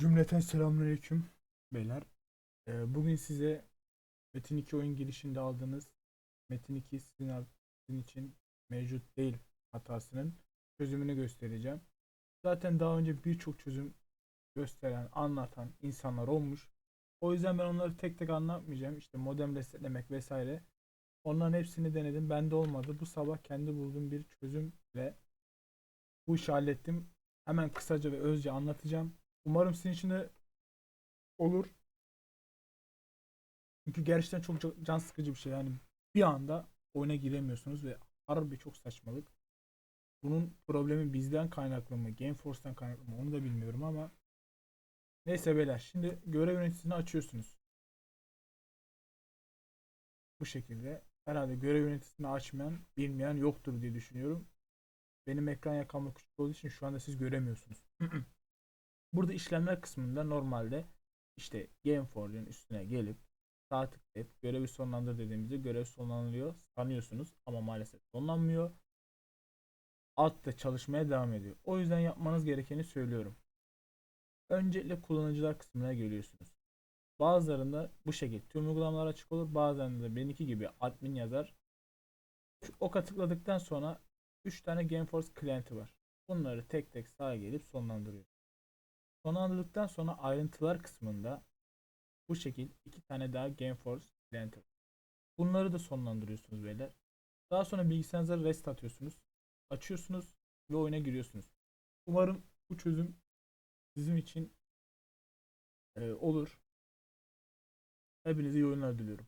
Cümleten selamünaleyküm beyler. Ee, bugün size Metin 2 oyun girişinde aldığınız Metin 2 sizin, sizin için mevcut değil hatasının çözümünü göstereceğim. Zaten daha önce birçok çözüm gösteren, anlatan insanlar olmuş. O yüzden ben onları tek tek anlatmayacağım. İşte modem resetlemek vesaire. Onların hepsini denedim. Bende olmadı. Bu sabah kendi bulduğum bir çözümle bu işi hallettim. Hemen kısaca ve özce anlatacağım. Umarım sizin için de olur. Çünkü gerçekten çok ca- can sıkıcı bir şey. Yani bir anda oyuna giremiyorsunuz ve harbi çok saçmalık. Bunun problemi bizden kaynaklı mı, Gameforce'dan kaynaklı mı onu da bilmiyorum ama neyse beyler şimdi görev yöneticisini açıyorsunuz. Bu şekilde herhalde görev yöneticisini açmayan, bilmeyen yoktur diye düşünüyorum. Benim ekran yakamda küçük olduğu için şu anda siz göremiyorsunuz. Burada işlemler kısmında normalde işte Gameforge'un üstüne gelip sağ tıklayıp görevi sonlandır dediğimizde görev sonlanıyor sanıyorsunuz ama maalesef sonlanmıyor. Altta çalışmaya devam ediyor. O yüzden yapmanız gerekeni söylüyorum. Öncelikle kullanıcılar kısmına geliyorsunuz. Bazılarında bu şekilde tüm uygulamalar açık olur. Bazılarında da benimki gibi admin yazar. Şu oka tıkladıktan sonra 3 tane Gameforce klienti var. Bunları tek tek sağa gelip sonlandırıyor. Sonlandırdıktan sonra ayrıntılar kısmında bu şekil iki tane daha Gameforce var. Bunları da sonlandırıyorsunuz beyler. Daha sonra bilgisayarınıza rest atıyorsunuz. Açıyorsunuz ve oyuna giriyorsunuz. Umarım bu çözüm sizin için e, olur. Hepinize iyi oyunlar diliyorum.